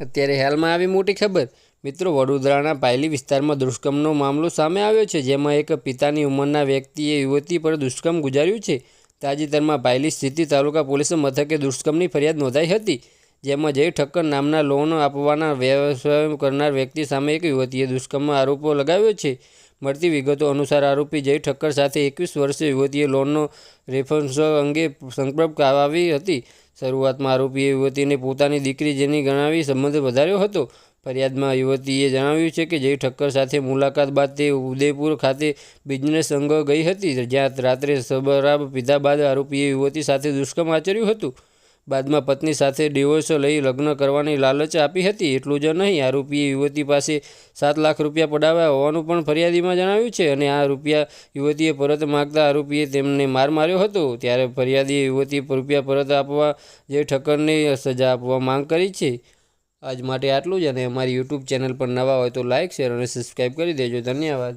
અત્યારે હાલમાં આવી મોટી ખબર. મિત્રો, વડોદરાના પાયલી વિસ્તારમાં દુષ્કર્મનો મામલો સામે આવ્યો છે, જેમાં એક પિતાની ઉંમરના વ્યક્તિએ યુવતી પર દુષ્કર્મ ગુજાર્યું છે. તાજેતરમાં પાયલી સ્થિતિ તાલુકા પોલીસ મથકે દુષ્કર્મની ફરિયાદ નોંધાઈ હતી, જેમાં જય ઠક્કર નામના લોન આપવાના વ્યવસાય કરનાર વ્યક્તિ સામે એક યુવતીએ દુષ્કર્મનો આરોપો લગાવ્યો છે. મળતી વિગતો અનુસાર આરોપી જય ઠક્કર સાથે એકવીસ વર્ષીય યુવતીએ લોનનો રેફરન્સ અંગે સંપર્ક આવી હતી. શરૂઆતમાં આરોપીએ યુવતીને પોતાની દીકરી જેની ગણાવી સંબંધ વધાર્યો હતો. ફરિયાદમાં યુવતીએ જણાવ્યું છે કે જય ઠક્કર સાથે મુલાકાત બાદ તે ઉદયપુર ખાતે બિઝનેસ અંગ ગઈ હતી. જ્યાં રાત્રે સબરાબ પીધા બાદ આરોપીએ યુવતી સાથે દુષ્કર્મ આચર્યું હતું. બાદમાં પત્ની સાથે ડિવોર્સો લઈ લગ્ન કરવાની લાલચ આપી હતી. એટલું જ નહીં, આરોપીએ યુવતી પાસે સાત લાખ રૂપિયા પડાવ્યા હોવાનું પણ ફરિયાદીમાં જણાવ્યું છે અને આ રૂપિયા યુવતીએ પરત માગતા આરોપીએ તેમને માર માર્યો હતો. ત્યારે ફરિયાદીએ યુવતી રૂપિયા પરત આપવા જે ઠક્કરને સજા આપવા માંગ કરી છે. આજ માટે આટલું જ અને અમારી યુટ્યુબ ચેનલ પર નવા હોય તો લાઇક શેર અને સબસ્ક્રાઈબ કરી દેજો. ધન્યવાદ.